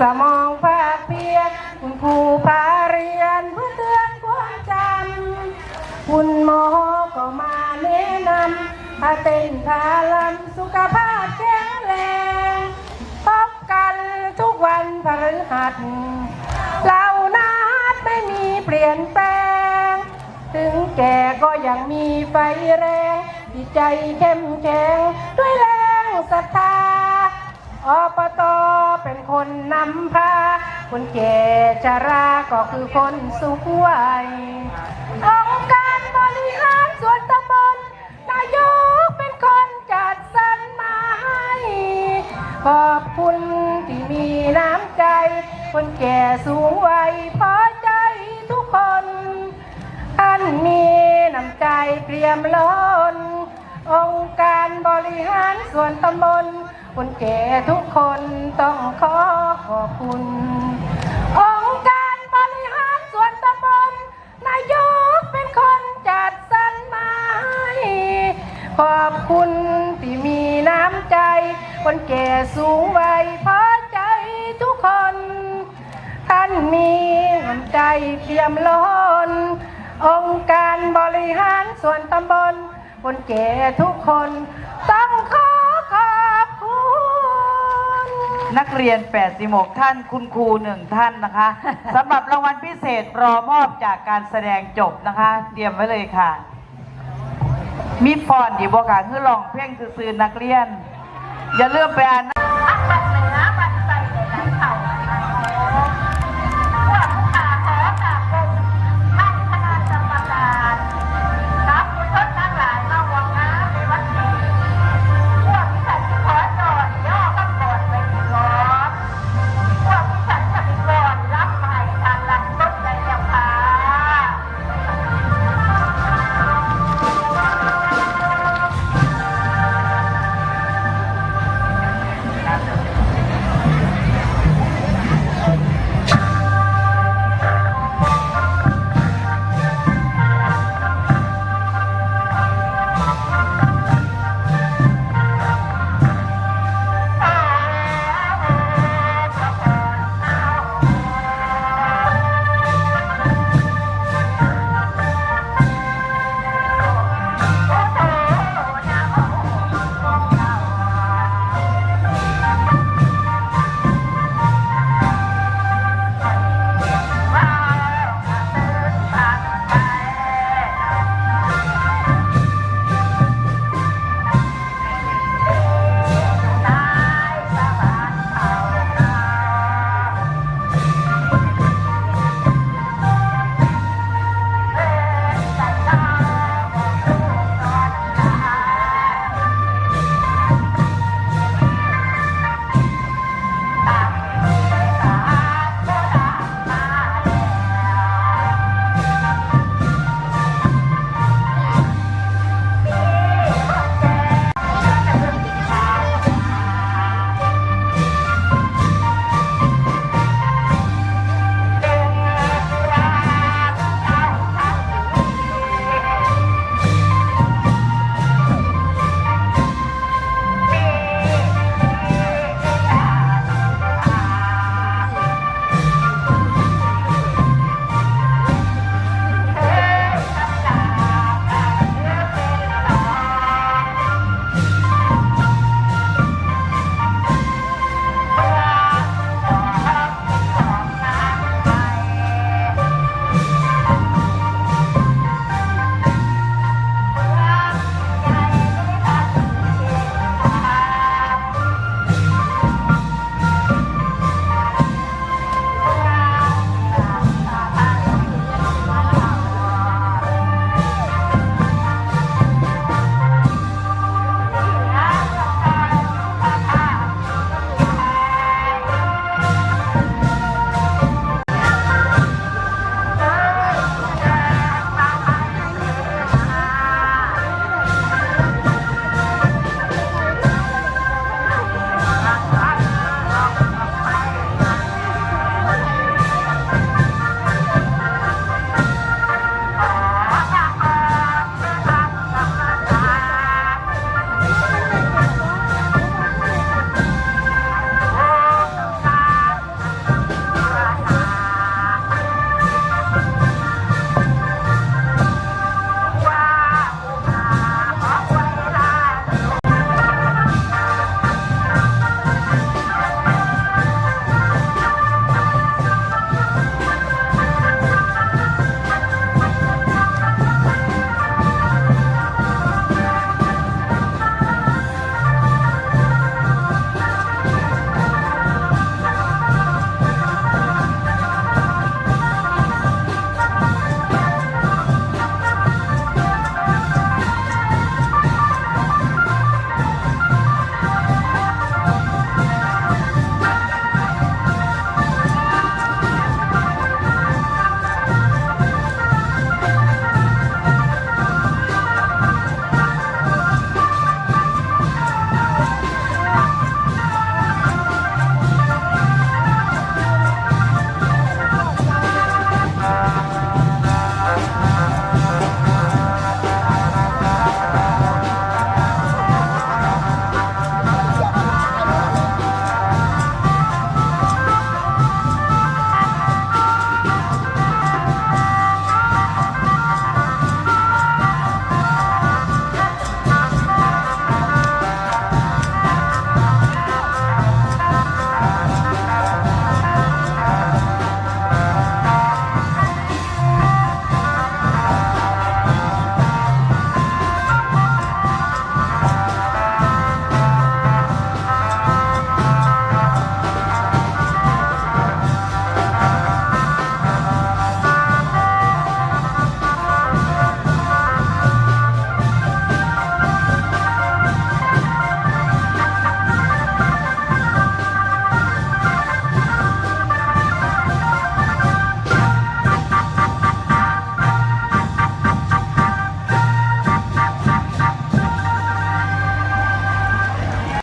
จะมองภาคเพียรคุณครูพาเรียนเพื่อเตือนความจำคุณหมอก็มาแนะนำพาเต้นพาลำสุขภาพแข็งแรงพบกันทุกวันพฤหัสเรานัดไม่มีเปลี่ยนแปลง ถึงแก่ก็ยังมีไฟแรงจิตใจเข้มแข็งด้วยแรงศรัทธาอบตเป็น คนนำพาคนแก่ชราก็คือคนสูงวัยองค์การบริหารส่วนตำบลนายกเป็นคนจัดสรรมาให้ ขอบคุณที่มีน้ำใจ คนแก่สูงวัยพอใจทุกคนท่านมีน้ำใจเตรียมล้นองค์การบริหารส่วนตำบล คนแก่ทุกคนต้องขอขอบคุณ องค์การบริหารส่วนตำบลนายกเป็นคนจัดสรรมาให้ขอบคุณที่มีน้ำใจ คนแก่สูงวัยพอใจทุกคน ท่านมีน้ำใจเพียมล้น องค์การบริหารส่วนตำบลคนแก่ทุกคนต้องขอ นักเรียน86ท่านคุณครูหนึ่งท่านนะคะสำหรับรางวัลพิเศษรอมอบจากการแสดงจบนะคะ เตรียมไว้เลยค่ะ มีฟอนต์อยู่บ่ค่ะคือลองเพ่งซื่อนักเรียน อย่าลืมไปอ่าน